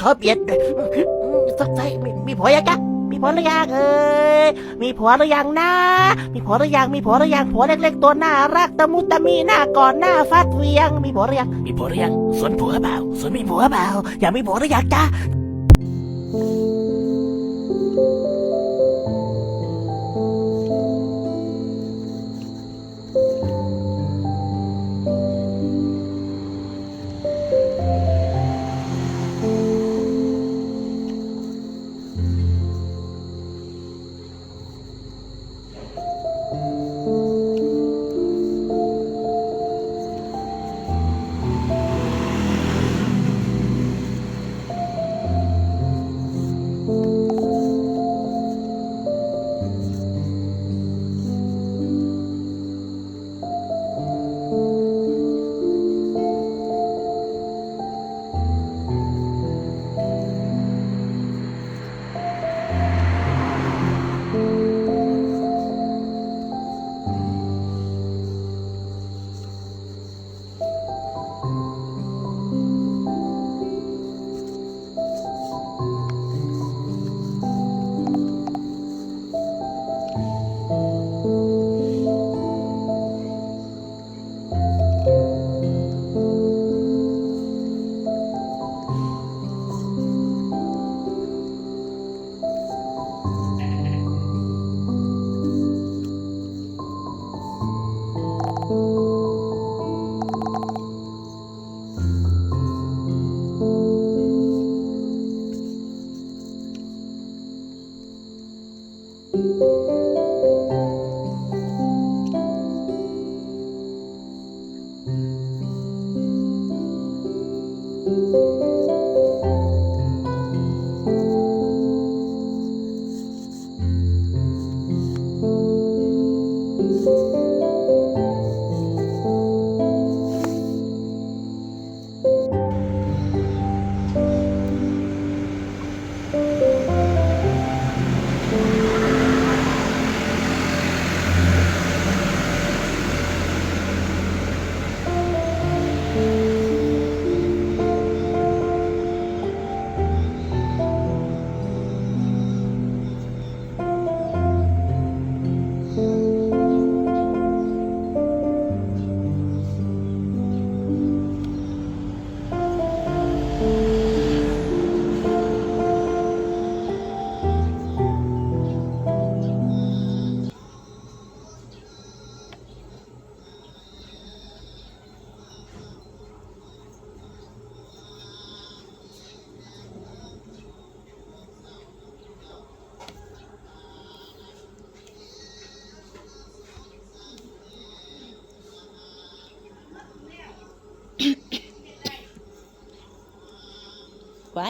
ขอเปลี่ยนสักใจมีผัวยังจ๊ะมีผัวหรือยังเอ้ยมีผัวหรือยังนะ มีผัวหรือยังมีผัวหรือยังผัวเล็กๆตัวน่ารักตะมุตะมีหน้าก่อนหน้าฟาดเวียง มีผัวหรือยังมีผัวหรือยังสวนผัวเปล่าสวนมีผัวเปล่าอยากมีผัวหรือยังจ๊ะ ไว้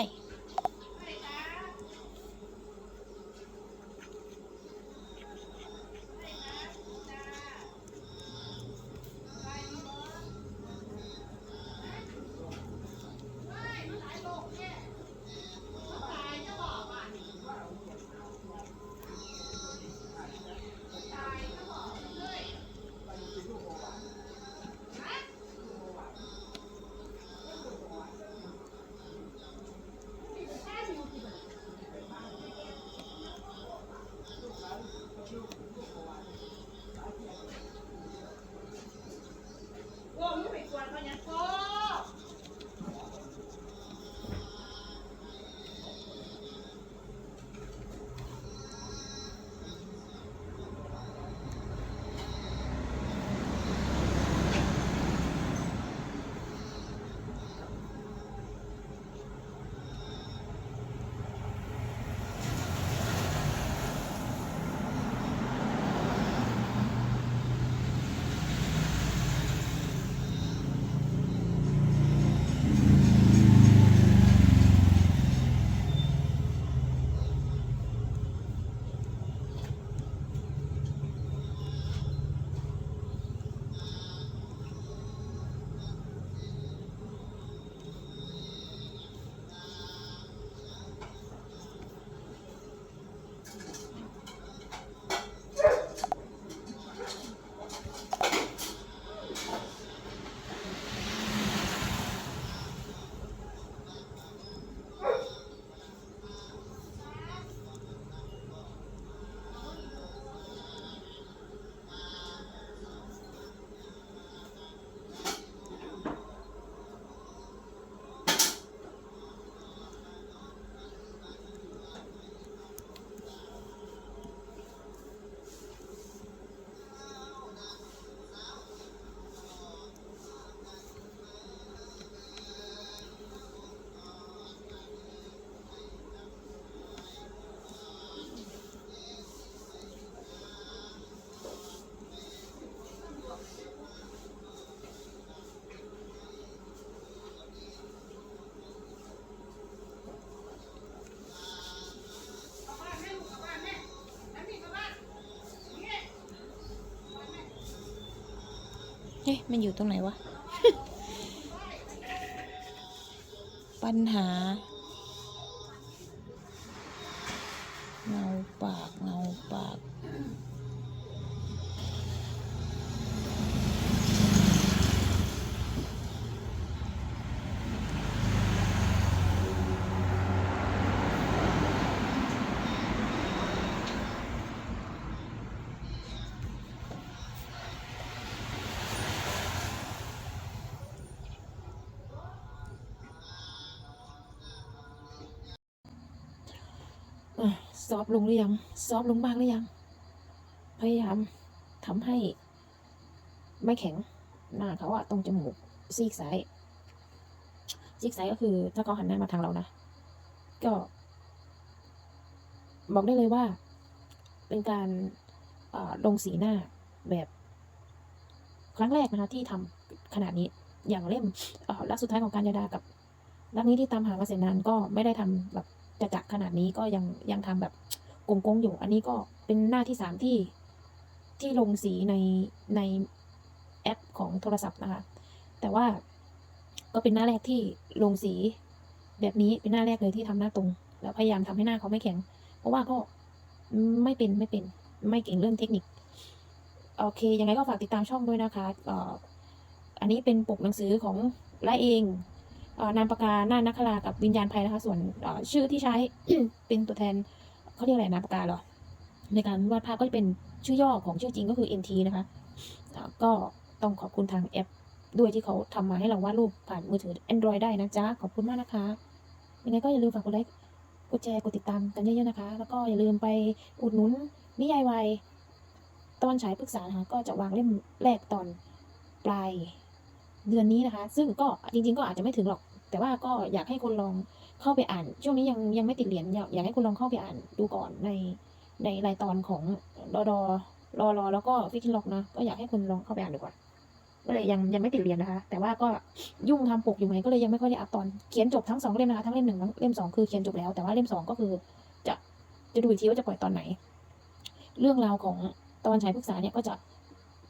เฮ้ยมันอยู่ตรงไหนวะ ปัญหา ซอฟลงหรือยัง ซอฟลงบ้างหรือยัง พยายามทำให้ ไม่แข็ง หน้าเขาอะตรงจมูกซีกซ้ายซีกซ้ายก็คือ ถ้าเขาหันหน้ามาทางเรานะ ก็ บอกได้เลยว่า เป็นการลงสีหน้าแบบ ครั้งแรกนะคะที่ทำขนาดนี้อย่างเล่มเอ่อรักสุดท้ายของการยาดากับรักนี้ที่ตามหามาเสร็จนานก็ไม่ได้ทำแบบ จะจักขนาดนี้ก็ยังยังทำแบบโกงๆอยู่ อันนี้ก็เป็นหน้าที่สามที่ที่ลงสีในในแอปของโทรศัพท์นะคะ แต่ว่าก็เป็นหน้าแรกที่ลงสี แบบนี้เป็นหน้าแรกเลยที่ทำหน้าตรง แล้วพยายามทำให้หน้าเขาไม่แข็ง เพราะว่าก็ไม่เป็นไม่เป็นไม่เก่งเรื่องเทคนิค โอเค ยังไงก็ฝากติดตามช่องด้วยนะคะอ่ออันนี้เป็นปกหนังสือของไล่เองเอ่อ นามปากกาหน้านักครากับวิญญาณภัยนะคะ ส่วนชื่อที่ใช้เป็นตัวแทนเขาเรียกอะไรนามปากกาหรอ ในการวาดภาพก็จะเป็นชื่อย่อของชื่อจริงก็คือ NT นะคะ ก็ต้องขอบคุณทางแอปด้วยที่เขาทำมาให้เราวาดรูปผ่านมือถือ Android ได้นะจ๊ะ ขอบคุณมากนะคะ ยังไงก็อย่าลืมฝากกดไลค์ กดแชร์ กดติดตามกันเยอะๆนะคะ แล้วก็อย่าลืมไปอุดหนุนนิยายวัยตอนฉายปรึกษานะคะก็จะวางเล่มแรกตอนปลาย เดือนนี้นะคะ ซึ่งก็จริง ๆ ก็อาจจะไม่ถึงหรอก แต่ว่าก็อยากให้คนลองเข้าไปอ่าน ช่วงนี้ยังยังไม่ติดเหรียญอยากอยากให้คุณลองเข้าไปอ่านดูก่อนในในรายตอนของรอดอรอรอแล้วก็ฟิกล็อกนะก็อยากให้คุณลองเข้าไปอ่านดูก่อนก็เลยยังยังไม่ติดเหรียญนะคะ แต่ว่าก็ยุ่งทำปกอยู่ไงก็เลยยังไม่ค่อยได้อัพตอนเขียนจบทั้งสองเล่มนะคะทั้งเล่มหนึ่งทั้งเล่มสองคือเขียนจบแล้วแต่ว่าเล่มสองก็คือจะจะดูอีกทีว่าจะปล่อยตอนไหน เรื่องราวของตอนฉายปรึกษาเนี่ยก็จะ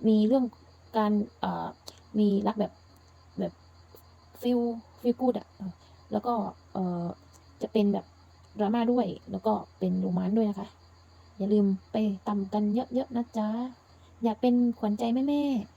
มีเรื่องการเอ่อมีรักแบบ แบบฟิลฟิลกูดอะแล้วก็เอ่อจะเป็นแบบดราม่าด้วย แล้วก็เป็นโรแมนต์ด้วยนะคะ อย่าลืมไปตำกันเยอะๆนะจ๊ะ อยากเป็นขวัญใจแม่ๆ